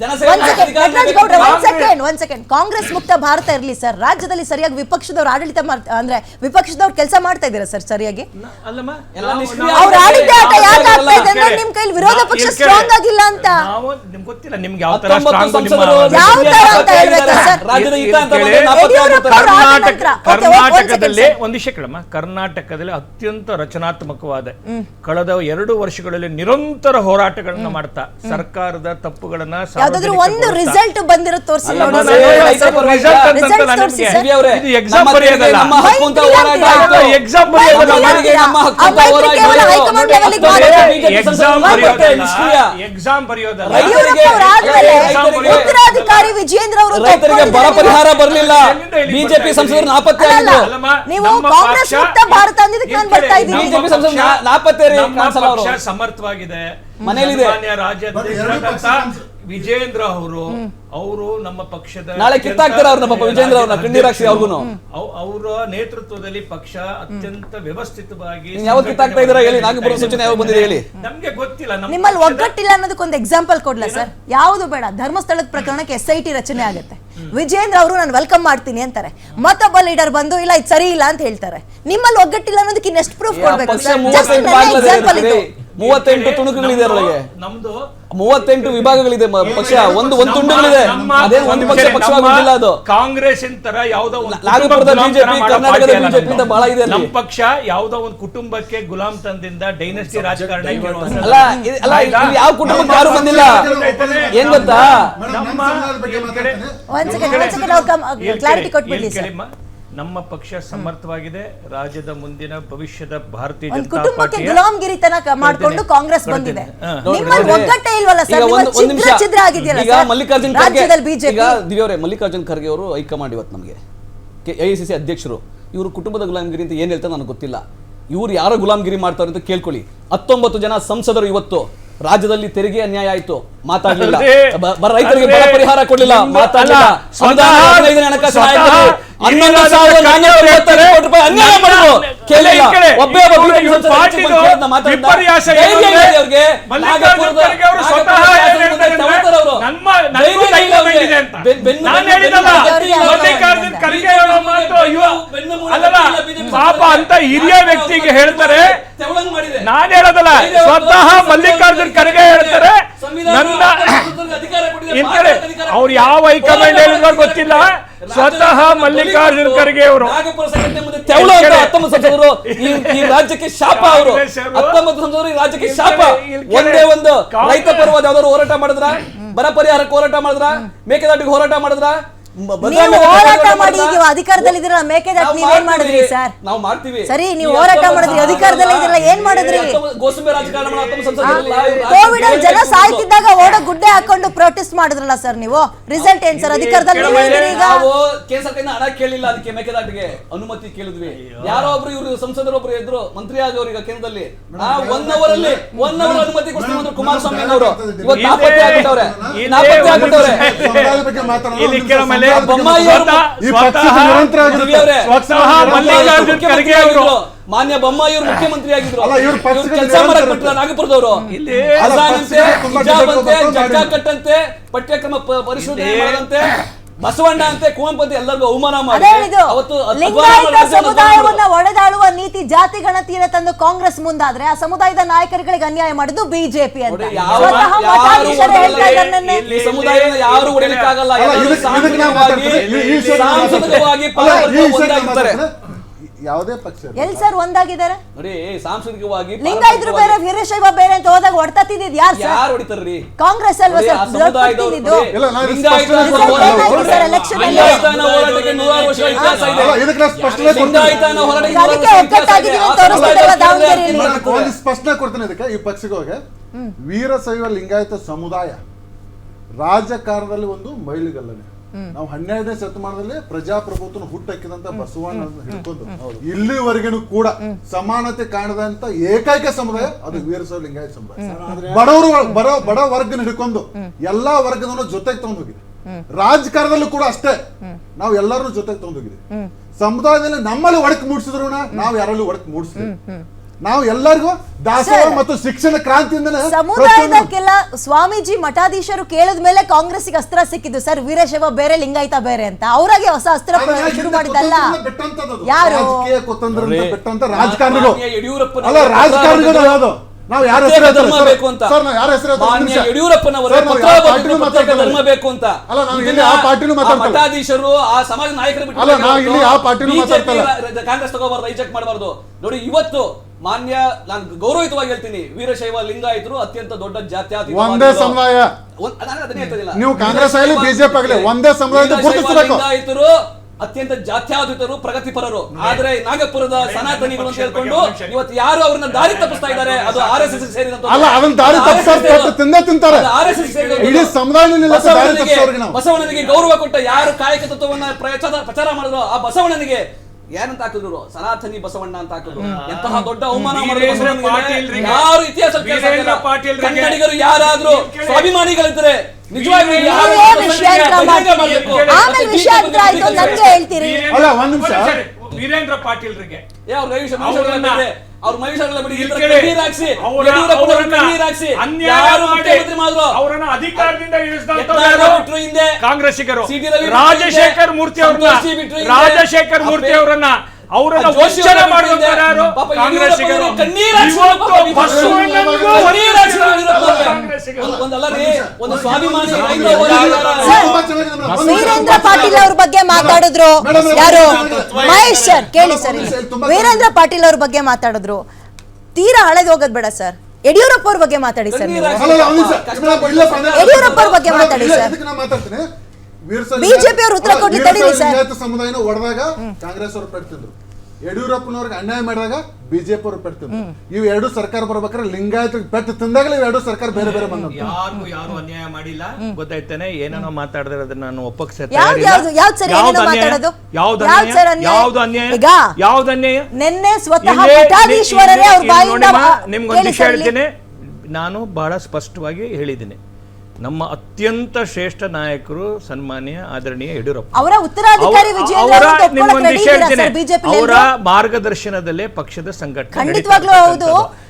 ಜನಸೇವೆ ಗೌಡ್ರೆ ಒಂದ್ ಕಾಂಗ್ರೆಸ್- ಸೆಕೆಂಡ್ ಕಾಂಗ್ರೆಸ್ ಮುಕ್ತ ಭಾರತ ಇರಲಿ ಸರ್. ರಾಜ್ಯದಲ್ಲಿ ಸರಿಯಾಗಿ ವಿಪಕ್ಷದವ್ರು ಆಡಳಿತ ಮಾಡ್ತಾ ಅಂದ್ರೆ ವಿಪಕ್ಷದವ್ರು ಕೆಲಸ ಮಾಡ್ತಾ ಇದ್ದೀರಾ ಸರ್ ಸರಿಯಾಗಿ? ಅವ್ರ ಆಡಳಿತ ಯಾಕೆ ಆಗ್ತಾ ಇದೆ ಅಂದ್ರೆ ನಿಮ್ ಕೈಲಿ ವಿರೋಧ ಪಕ್ಷ ಸ್ಟ್ರಾಂಗ್ ಆಗಿಲ್ಲ ಅಂತ. ನಾವು ನಿಮ್ಗೆ ಗೊತ್ತಿಲ್ಲ ನಿಮ್ಗೆ ಯಾವ ತರ ಹತ್ತೊಂಬತ್ತು ಸ್ಟ್ರಾಂಗ್ ಸಂಸದರು ಯಾವ ತರ ಅಂತ ನಾಪತ್ತೆ ಹೇಳ್ಬೇಕಾ ಸರ್? ರಾಜ್ಯದ ಹಿತ ಅಂತ ಬಂದ್ರೆ ಯಡಿಯೂರಪ್ಪ ಆಗಿರ್ತಾರೆ. ಅವ್ರು ಆದ ಕರ್ನಾಟಕ ನಂತರ. Okay, ಒಂದ್ ಕರ್ನಾಟಕದಲ್ಲಿ. ಒಂದು ವಿಷಯ ಕೇಳಮ್ಮ. ಕರ್ನಾಟಕದಲ್ಲಿ ಅತ್ಯಂತ ರಚನಾತ್ಮಕವಾದ ಕಳೆದ ಎರಡು ವರ್ಷಗಳಲ್ಲಿ ನಿರಂತರ ಹೋರಾಟಗಳನ್ನ ಮಾಡ್ತಾ ಸರ್ಕಾರದ ತಪ್ಪುಗಳನ್ನ ಯಾವ್ದಾದ್ರು ಒಂದು ರಿಸಲ್ಟ್ ಬಂದಿರೋ ತೋರಿಸಿ ಎಕ್ಸಾಮ್ ಉತ್ತರಾಧಿಕಾರಿ ವಿಜೇಂದ್ರ ಅವರು ರೈತರಿಗೆ ಬರ ಪರಿಹಾರ ಬರಲಿಲ್ಲ. ಬಿಜೆಪಿ ಸಂಸದರು? ನಾಪತ್ತೆ ನೀವು ಕಾಂಗ್ರೆಸ್ ಮುಕ್ತ ಭಾರತ ಅಂದಿದ್ದಕ್ಕೆ ನಾನು ಇಲ್ಲಿ ಬರ್ತಾ ಇದ್ದೀನಿ. ಬಿಜೆಪಿ ಸಂಸದರು ನಾಪತ್ತೆ ಸಮರ್ಥವಾಗಿದೆ. ಮನೆಯಲ್ಲಿದೆ ಸನ್ಮಾನ್ಯ ವಿಜೇಂದ್ರ ಅವರು ಅವರು ನಮ್ಮ ಪಕ್ಷದ ನಾಳೆ ಕಿತ್ತಾಕ್ತಾರೆ ಅವ್ರನ್ನ ಪಾಪ ವಿಜೇಂದ್ರ ಅವ್ರನ್ನ, ಕಣ್ಣೀರ್ ಹಾಕ್ಸಿ. ಅವರ ನೇತೃತ್ವದಲ್ಲಿ ಪಕ್ಷ ಅತ್ಯಂತ ವ್ಯವಸ್ಥಿತವಾಗಿ ಯಾವ ಯಾವತ್ತು ಕಿತ್ತಾಕ್ತಾ ಇದ್ದೀರಾ ಹೇಳಿ? ನಾಗಪುರ ಸೂಚನೆ ಯಾವಾಗ ಬಂದಿದೆ ಹೇಳಿ? ನಮ್ಗೆ ಗೊತ್ತಿಲ್ಲ ನಿಮ್ಮಲ್ಲಿ ಒಗ್ಗಟ್ಟಿಲ್ಲ ಅನ್ನೋದಕ್ಕೆ ಒಂದು ಎಕ್ಸಾಂಪಲ್ ಕೊಡ್ಲಾ ಸರ್? ಯಾವುದು ಬೇಡ ಧರ್ಮಸ್ಥಳದ ಪ್ರಕರಣಕ್ಕೆ ಎಸ್ ಐ ಟಿ ರಚನೆ ಆಗುತ್ತೆ. ವಿಜೇಂದ್ರ ಅವರು ನಾನು ವೆಲ್ಕಮ್ ಮಾಡ್ತೀನಿ ಅಂತಾರೆ. ಮತ್ತೊಬ್ಬ ಲೀಡರ್ ಬಂದು ಇಲ್ಲ ಇದು ಸರಿ ಇಲ್ಲ ಅಂತ ಹೇಳ್ತಾರೆ. ನಿಮ್ಮಲ್ಲಿ ಒಗ್ಗಟ್ಟಿಲ್ಲ ಅನ್ನೋದಕ್ಕೆ ಇನ್ನೆಷ್ಟು ಪ್ರೂಫ್ ಕೊಡ್ಬೇಕು ಎಕ್ಸಾಂಪಲ್ ಸರ್? ಮೂವತ್ತೆಂಟು ತುಣುಕುಗಳಿದೆ ಅದರೊಳಗೆ ನಮ್ದು ಮೂವತ್ತೆಂಟು ವಿಭಾಗಗಳಿದೆ ಪಕ್ಷ ಒಂದು ಒಂದು ತುಂಡುಗಳಿದೆ ಅದೇ ಒಂದು ಪಕ್ಷ ಪಕ್ಷವಾಗಿಲ್ಲ ಅದು ಕಾಂಗ್ರೆಸ್ ತರ ಯಾವ್ದೋ ಮಾಡೋ ಕರ್ನಾಟಕದ ಬಿಜೆಪಿ. ಬಹಳ ಇದೆ. ನಮ್ಮ ಪಕ್ಷ ಯಾವ್ದೋ ಒಂದು ಕುಟುಂಬಕ್ಕೆ ಗುಲಾಮ್ ತಂದಿಂದ ಡೈನಸ್ಟಿ ರಾಜಕಾರಣ. ಅಲ್ಲ ಇದು- ಅಲ್ಲ ಇಲ್ಲಿ ಯಾವ ಕುಟುಂಬಕ್ಕೆ ಯಾರು ಬಂದಿಲ್ಲ ಏನ್ ಗೊತ್ತಾ ಕ್ಲಾರಿಟಿ ಕೇಳಿ, ನಮ್ಮ ಪಕ್ಷ ಸಮರ್ಥವಾಗಿದೆ. ರಾಜ್ಯದ ಮುಂದಿನ ಭವಿಷ್ಯದ ಭಾರತೀಯ ಜನತಾ ಕುಟುಂಬಕ್ಕೆ ಪಾರ್ಟಿಯ ಗುಲಾಮ್ಗಿರಿ ತನಕ ಮಾಡ್ಕೊಂಡು ಕಾಂಗ್ರೆಸ್ ಬಂದಿದೆ. ಹಾ. ನಿಮ್ಮಲ್ಲಿ ನೋಡ್ರಿ, ಒಗ್ಗಟ್ಟೇ ಇಲ್ವಲ್ಲ ಈಗ ಸರ್ ಒಂದು- ಒಂದು ಛಿದ್ರ ನಿಮಿಷ. ಛಿದ್ರ ಆಗಿದೆಯಲ್ಲ ಈಗ ಸರ್? ಮಲ್ಲಿಕಾರ್ಜುನ್ ಖರ್ಗೆ ರಾಜ್ಯದಲ್ಲಿ ಬಿಜೆಪಿ ಈಗ ದಿವ್ಯವರೇ ಮಲ್ಲಿಕಾರ್ಜುನ್ ಖರ್ಗೆ ಅವರು ಹೈಕಮಾಂಡ್ ಇವತ್ತು ನಮಗೆ. ಎ ಐ ಸಿ ಸಿ ಅಧ್ಯಕ್ಷರು. ಇವರು ಕುಟುಂಬದ ಗುಲಾಮಗಿರಿ ಅಂತ ಏನ್ ಹೇಳ್ತಾರೆ ನನಗೆ ಗೊತ್ತಿಲ್ಲ. ಇವರು ಯಾರೋ ಗುಲಾಮಗಿರಿ ಮಾಡ್ತಾರೆ ಅಂತ ಕೇಳ್ಕೊಳ್ಳಿ. ಹತ್ತೊಂಬತ್ತು ಜನ ಸಂಸದರು ಇವತ್ತು. ರಾಜ್ಯದಲ್ಲಿ ತೆರಿಗೆ ಅನ್ಯಾಯ ಆಯ್ತು. ಮಾತಾಡಲಿಲ್ಲ. ಅಲ್ರಿ, ಬ- ಬ- ರೈತರಿಗೆ ಬರ ಪರಿಹಾರ ಕೊಡಲಿಲ್ಲ. ಮಾತಾಡಲಿಲ್ಲ ಮಾತಾಡ್ಲಿಲ್ಲ. ಅಲ್ಲ, ಸ್ವತಃ- ಅನುದಾನ ಹದಿನೈದನೇ ಹಣಕಾಸಿನ ಸ್ವತಃ ಆಯೋಗದಲ್ಲಿ ಹನ್ನೊಂದು ಸಾವಿರದ ನಾನ್ನೂರ ಐವತ್ತೈದು ಕೋಟಿ ರೂಪಾಯಿ ಅನ್ಯಾಯ ಮಾಡಿದ್ರು. ಕೇಳಿಲ್ಲ. ಒಬ್ಬೇ ಒಬ್ಬ. ವಿಪರ್ಯಾಸ ಅವ್ರಿಗೆ. ಪಾಪ ಅಂತ ಹಿರಿಯ ವ್ಯಕ್ತಿಗೆ ಹೇಳ್ತಾರೆ. ನಾನು ಹೇಳೋದಲ್ಲ ಸ್ವತಃ ಮಲ್ಲಿಕಾರ್ಜುನ್ ಖರ್ಗೆ ಹೇಳ್ತಾರೆ ನನ್ನ ಅವ್ರು. ಯಾವ ಹೈಕಮಾಂಡ್ ಹೇಳಿದ್ರು ಗೊತ್ತಿಲ್ಲ. ಸ್ವತಃ ಮಲ್ಲಿಕಾರ್ಜುನ್ ಖರ್ಗೆ ಅವರು ಈ ರಾಜ್ಯಕ್ಕೆ ಶಾಪ ಅವರು. ಹತ್ತೊಂಬತ್ತು ಸಂಸದರು ಈ ರಾಜ್ಯಕ್ಕೆ ಶಾಪ. ಒಂದೇ ಒಂದು ರೈತ ಪರವಾದ ಯಾವ್ದಾದ್ರು ಹೋರಾಟ ಮಾಡಿದ್ರ? ಬರ ಪರಿಹಾರಕ್ಕೆ ಹೋರಾಟ ಮಾಡಿದ್ರ? ಮೇಕೆದಾಟಿಗೆ ಹೋರಾಟ ಮಾಡಿದ್ರ? ನೀವು ಹೋರಾಟ ಮಾಡಿ ಮಾಡಿದ್ರಾ? ಅಧಿಕಾರದಲ್ಲಿ ಅಧಿಕಾರದಲ್ಲಿದ್ದೀರಲ್ಲ? ಮೇಕೆದಾಟು ನೀವು ಏನ್ ಮಾಡಿದ್ರಿ. ಸರ್? ನಾವು ಮಾಡ್ತೀವಿ. ಸರಿ, ನೀವು ಈ ಹೋರಾಟ ಮಾಡಿದ್ರಿ, ಅಧಿಕಾರದಲ್ಲಿ ಇದ್ರಲ್ಲ, ಏನ್ ಮಾಡಿದ್ರಿ? ಕೋವಿಡ್ ಅಲ್ಲಿ ಜನ ಸಾಯ್ತಿದ್ದಾಗ ಓಡ ಗುಡ್ಡೆ ಹಾಕೊಂಡು ಪ್ರೊಟೆಸ್ಟ್ ಮಾಡಿದ್ರಲ್ಲ ಸರ್ ನೀವು? ರಿಸಲ್ಟ್ ಏನ್ ಸರ್? ಅಧಿಕಾರದಲ್ಲಿ ನೀವು ಈಗ? ನಾವು ಹಣ ಕೇಳಿಲ್ಲ ಅದಕ್ಕೆ ಮೇಕೆದಾಟಿಗೆ ಅನುಮತಿ ಕೇಳಿದ್ವಿ. ಯಾರೋ ಒಬ್ರು ಇವರು ಸಂಸದರೊಬ್ರು ಇದ್ರು ಮಂತ್ರಿ ಆಗೋರು ಈಗ ಕೇಂದ್ರದಲ್ಲಿ ಆ ಒನ್ ಅವರ್ ಅಲ್ಲಿ ಒನ್ ಅವರ್ ಅನುಮತಿ ಕೊಡ್ತೀವಿ ಅಂದ್ರೆ ಕುಮಾರಸ್ವಾಮಿ ಅವರು ಇವತ್ತು ನಾಪತ್ತೆ ಆಗ್ಬಿಟ್ಟವ್ರೆ. ಇದೆ ನಾಪತ್ತೆ ಆಗ್ಬಿಟ್ಟವ್ರೆ. ಇಲ್ಲಿ ಕೇಳೋ ಮೇಲೆ ಮಲ್ಲಿಕಾರ್ಜುನ್ ಖರ್ಗೆ ಅವರು ಮಾನ್ಯ ಬೊಮ್ಮಾಯಿ ಅವರು ಮುಖ್ಯಮಂತ್ರಿ ಆಗಿದ್ರು. ಕೆಲಸ ಮಾಡಕ್. ಬಿಟ್ಟಿಲ್ಲ ನಾಗಪುರದವರು. ಇದೆ. ಕಟ್ಟಂತೆ ಪಠ್ಯಕ್ರಮ ಪರಿಶೋಧನೆ ಮಾಡದಂತೆ. ಬಸವಣ್ಣ ಅಂತೆ ಕುವೆಂಪು ಅಂತ ಎಲ್ಲರಿಗೂ ಅವಮಾನ ಮಾಡಿ ಅವತ್ತು ಲಿಂಗಾಯತ ಸಮುದಾಯವನ್ನ ಒಡೆದಾಡುವ ನೀತಿ ಜಾತಿ ಗಣತಿಯನ್ನು ತಂದು ಕಾಂಗ್ರೆಸ್ ಮುಂದಾದ್ರೆ ಆ ಸಮುದಾಯದ ನಾಯಕರುಗಳಿಗೆ ಅನ್ಯಾಯ ಮಾಡುದು ಬಿಜೆಪಿ ಅಂತ ಸಮುದಾಯ ಯಾರು ಇದಕ್ಕೆ ಸಾಂಸ್ಕೃತಿಕವಾಗಿ ಯಾವುದೇ ಪಕ್ಷ ಎಲ್ಲಿ ಎಲ್ ಸರ್ ಒಂದಾಗಿದ್ದಾರೆ? ನೋಡಿ ಸಾಂಸ್ಕೃತಿಕವಾಗಿ ಲಿಂಗಾಯತರು ಬೇರೆ ವೀರಶೈವ ಬೇರೆ ಅಂತ ಹೋದಾಗ ಹೊಡ್ತಾ ತಿಂದಿದ್ ಯಾರು ಸರ್? ಯಾರು ಹೊಡಿತಾರ್ರಿ? ಕಾಂಗ್ರೆಸ್ ಅಲ್ವಾ ಸರ್? ತಿಂದಿದ್ದು ಇಲ್ಲ, ನಾನು ಸ್ಪಷ್ಟನೆ ಹೋರಾಟ ಕೊಡ್ತೀನಿ. ನೋಡ್ರಿ, ಸರ್, election ಹೋರಾಟಕ್ಕೆ ನೂರಾರು ವರ್ಷ ಇತಿಹಾಸ ಇದೆ. ಅಲ್ಲ, ಇದಕ್ಕೆ ಸ್ಪಷ್ಟನೆ ಕೊಡ್ತೀನಿ. ಸ್ಪಷ್ಟನೆ ಕೊಡ್ತೀನಿ ಇದಕ್ಕೆ ಈ ಪಕ್ಷಗಳಿಗೆ ವೀರಶೈವ ಲಿಂಗಾಯತ ಸಮುದಾಯ ರಾಜಕಾರಣದಲ್ಲಿ ಒಂದು ಮೈಲಿಗಲ್ಲನೆ. ನಾವು ಹನ್ನೆರಡನೇ ಶತಮಾನದಲ್ಲಿ ಪ್ರಜಾಪ್ರಭುತ್ವ ಹುಟ್ಟಕ್ಕಿದಂತ ಬಸವಣ್ಣ ಹಿಡ್ಕೊಂಡು ಇಲ್ಲಿವರೆಗೂ ಕೂಡ ಸಮಾನತೆ ಕಾಣದಂತ ಏಕೈಕ ಸಮುದಾಯ ಅದು ವೀರಶೈವ ಲಿಂಗಾಯತ ಸಮುದಾಯ. ಬಡವರು ಬಡ ಬಡ ವರ್ಗನ ಹಿಡ್ಕೊಂಡು ಎಲ್ಲಾ ವರ್ಗದವನ್ನ ಜೊತೆಗೆ ತಗೊಂಡು ಹೋಗಿದೆ ರಾಜಕಾರಣದಲ್ಲೂ ಕೂಡ ಅಷ್ಟೇ. ನಾವು ಎಲ್ಲರೂ ಜೊತೆಗೆ ತಗೊಂಡು ಹೋಗಿದೆ ಸಮುದಾಯದಲ್ಲಿ ನಮ್ಮಲ್ಲಿ ಒಡಕ್ ಮೂಡಿಸಿದ್ರು ನಾವು ಯಾರಲ್ಲೂ ಒಡಕ್ ಮೂಡಿಸ್ತೀವಿ ನಾವು ಎಲ್ಲರಿಗೂ ದಾಸೋಹ ಮತ್ತು ಶಿಕ್ಷಣ ಕ್ರಾಂತಿಯಿಂದ ಸಮುದಾಯದಕ್ಕೆಲ್ಲ ಸ್ವಾಮೀಜಿ ಮಠಾಧೀಶರು ಕೇಳಿದ ಮೇಲೆ ಕಾಂಗ್ರೆಸ್ಗೆ ಅಸ್ತ್ರ ಸಿಕ್ಕಿದ್ದು. ಸರ್ ವೀರಶೈವ ಬೇರೆ ಲಿಂಗಾಯತ ಬೇರೆ ಅಂತ. ಅವರಾಗೆ ಹೊಸ ಅಸ್ತ್ರ ಶುರು ಮಾಡಿದ್ದಲ್ಲ. ಯಾರು? ರಾಜಕಾರಣಿಗಳು. ಅಲ್ಲ ರಾಜಕಾರಣಿಗಳು ಯಾವುದು? ನಾವು ಯಾರ ಹೆಸರು ಧರ್ಮ ಬೇಕು ಅಂತ. ಸರ್ ನಾವು ಯಾರ ಹೆಸರು. ಯಡಿಯೂರಪ್ಪನವರೇ ಧರ್ಮ ಬೇಕು ಅಂತ. ಅಲ್ಲ, ನಾವು ಇಲ್ಲಿ ಯಾವ ಪಾರ್ಟಿನೂ ಆ ಮಾತಾಡ್ತಾ ಮಠಾಧೀಶರು ಆ ಸಮಾಜ ನಾಯಕರು ಬಿಟ್ಟು ಅಲ್ಲ, ನಾವು ಇಲ್ಲಿ ಆ ಪಾರ್ಟಿನೂ ಮಾತಾಡ್ತಾ ಕಾಂಗ್ರೆಸ್ ತಗೋಬಾರ್ದು ಹೈಜೆಕ್ ಮಾಡಬಾರ್ದು. ನೋಡಿ ಇವತ್ತು ಮಾನ್ಯ ನಾನು ಗೌರವಯುತವಾಗಿ ಹೇಳ್ತೀನಿ. ವೀರಶೈವ ಲಿಂಗಾಯತರು ಅತ್ಯಂತ ದೊಡ್ಡ ಜಾತ್ಯಾತೀತ ಒಂದೇ ಸಮುದಾಯ. ನೀವು ಕಾಂಗ್ರೆಸ್ ಆಗಲಿ, ಬಿಜೆಪಿ ಆಗಲಿ, ಒಂದೇ ಸಮುದಾಯದ ಗುರುತಿಸ್ಬೇಕು. ಲಿಂಗಾಯತರು ಅತ್ಯಂತ ಜಾತ್ಯಾತೀತರು ಪ್ರಗತಿಪರರು. ಆದ್ರೆ ನಾಗಪುರದ ಸನಾತನಿಗಳು ಅಂತ ಹೇಳ್ಕೊಂಡು ಇವತ್ತು ಯಾರು ಅವ್ರನ್ನ ದಾರಿ ತಪ್ಪಿಸ್ತಾ ಇದ್ದಾರೆ? ಅದು ಆರ್ ಎಸ್ ಎಸ್ ಸೇರಿದಂತ ಅಲ್ಲ ಅದನ್ನ ದಾರಿ ತಪ್ಪಿಸ್ತಾರೆ ತಿಂದೇ ತಿಂತಾರೆ. ಆರ್ ಎಸ್ ನಾವು. ಬಸವಣ್ಣನಿಗೆ ಗೌರವ ಕೊಟ್ಟ ಯಾರು ಕಾಯಕ ತತ್ವವನ್ನ ಪ್ರಚಾರ ಪ್ರಚಾರ ಮಾಡಿದ್ರು ಆ ಬಸವಣ್ಣನಿಗೆ ಏನಂತ ಹಾಕಿದ್ರು ಸನಾತನಿ ಬಸವಣ್ಣ ಅಂತ ಹಾಕಿದ್ರು ಎಂತಹ ದೊಡ್ಡ ಅವಮಾನ. ಯಾರು ಇತಿಹಾಸ ಕನ್ನಡಿಗರು ಯಾರಾದ್ರೂ ಸ್ವಾಭಿಮಾನಿಗಳಿದ್ರೆ ನಿಜವಾಗಿ ಹೇಳ್ತೀರಿ. ಅಲ್ಲ, ಒಂದ್ ನಿಮಿಷ. ವೀರೇಂದ್ರ ಪಾಟೀಲ್ರಿಗೆ. ಏ, ಅವ್ರ ರವೀಶ್ ಅವ್ರನ್ನ- ಅವ್ರ ಮಹಿಷಾಗಲ ಬಿಡಿ. ಕಣ್ಣೀರ್ ಹಾಕ್ಸಿ. ಕಣ್ಣೀರ್ ಹಾಕ್ಸಿ. ಯಾರು ಮುಖ್ಯಮಂತ್ರಿ ಮಾಡಿದ್ರು ಅವರನ್ನ ಅಧಿಕಾರದಿಂದ ಬಿಟ್ರು ಹಿಂದೆ. ಕಾಂಗ್ರೆಸ್ಸಿಗರು. ರಾಜಶೇಖರ್. ಮೂರ್ತಿ ಅವ್ರನ್ನ. ರಾಜಶೇಖರ್ ಮೂರ್ತಿ ಅವರನ್ನ ಅವರನ್ನ ವಂಚನೆ ಅವ್ರನ್ನ ಮಾಡುವಂತ ಬಿಟ್ರು ಯಾರು ಹಿಂದೆ. ಪಾಪ ಕಾಂಗ್ರೆಸ್ಸಿಗರು ಯಡಿಯೂರಪ್ಪನವ್ರು ಕಣ್ಣೀರ್ ಹಾಕ್ಸಿದ್ರು ಪಾಪ ಬಿಟ್ರು. ಬಸವಣ್ಣನಿಗೂ ಕಣ್ಣೀರ್ ಹಾಕ್ಸಿದ್ರು ಯಡಿಯೂರಪ್ಪನವ್ರು. ಕಾಂಗ್ರೆಸ್ಸಿಗರು. ಒಂದ್- ಒಂದಲ್ಲ ರೀ ಒಂದು ಸ್ವಾಭಿಮಾನಿ ರೈತ ಸರ್, ಹೋರಾಟಗಾರ. ಸರ್, ತುಂಬಾ ಚೆನ್ನಾಗಿದೆ ಮೇಡಮ್. ಒಂದು ನಿಮಿಷ, ವೀರೇಂದ್ರ ಪಾಟೀಲ್ ಅವ್ರ ಬಗ್ಗೆ ಮಾತಾಡಿದ್ರು ಮೇಡಮ್, ಮೇಡಮ್, ಯಾರು ಮೇಡಮ್, ಮಹೇಶ್ ಸರ್ ಕೇಳಿ ಮೇಡಮ್, ಸರ್ ಇಲ್ಲಿ. ನಿಮಿಷ, ತುಂಬಾ ವೀರೇಂದ್ರ ಪಾಟೀಲ್ ಅವ್ರ ಬಗ್ಗೆ ಮಾತಾಡಿದ್ರು ತೀರಾ ಹಳೆದು ಹೋಗೋದ್ ಬೇಡ ಸರ್ ಯಡಿಯೂರಪ್ಪ ಅವ್ರ ಬಗ್ಗೆ ಮಾತಾಡಿ ಸರ್ ನೀವು ಕಣ್ಣೀರ್ ಯಡಿಯೂರಪ್ಪ ಅವ್ರ ಬಗ್ಗೆ ಮಾತಾಡಿ ಸರ್. ಇದಕ್ಕೆ ಅವರು ಉತ್ತರ ಕೊಡ್ಲಿ ಸರ್. ಲಿಂಗಾಯತ ಸಮುದಾಯನ ಹೊಡೆದಾಗ ಕಾಂಗ್ರೆಸ್ ಅವರು ಪಡ್ತಿದ್ರು. ಯಡಿಯೂರಪ್ಪನವ್ರಿಗೆ ಅನ್ಯಾಯ ಮಾಡಿದಾಗ ಬಿಜೆಪಿ ಅವರು ಪಡ್ತಿದ್ರು. ಇವು ಎರಡು ಸರ್ಕಾರ ಬರ್ಬೇಕಾದ್ರೆ ಲಿಂಗಾಯತ ಪೆಟ್ಟು ತಿಂದಾಗಲೇ ಇವು ಎರಡು ಸರ್ಕಾರ ಬೇರೆ ಬೇರೆ ಬಂದ ಯಾರು ಯಾರು ಅನ್ಯಾಯ ಮಾಡಿಲ್ಲ. ಗೊತ್ತಾಯ್ತಾನೆ. ಏನೇನೋ ಮಾತಾಡಿದ್ರೆ ನಾನು ಒಪ್ಪಕ್ಕೆ ಯಾವ್ದು ಅನ್ಯಾಯ? ಮಾತಾಡೋದು? ಯಾವ್ದು ಅನ್ಯಾಯ? ಅನ್ಯಾಯ? ಅನ್ಯಾಯ? ಈಗ ಯಾವ್ದು ಅನ್ಯಾಯ? ನಿನ್ನೆ ಸ್ವತಃ ನಿಮ್ಗೊಂದು ವಿಷಯ ಹೇಳ್ತೀನಿ. ನಾನು ಬಹಳ ಸ್ಪಷ್ಟವಾಗಿ ಹೇಳಿದ್ದೀನಿ. ನಮ್ಮ ಅತ್ಯಂತ ಶ್ರೇಷ್ಠ ನಾಯಕರು ಸನ್ಮಾನ್ಯ ಆದರಣೀಯ ಯಡಿಯೂರಪ್ಪ. ಅವರ ಉತ್ತರಾಧಿಕಾರಿ ಅವರ ಮಾರ್ಗದರ್ಶನದಲ್ಲೇ ಪಕ್ಷದ ಸಂಘಟನೆ ಖಂಡಿತವಾಗ್ಲೂ ಹೌದು.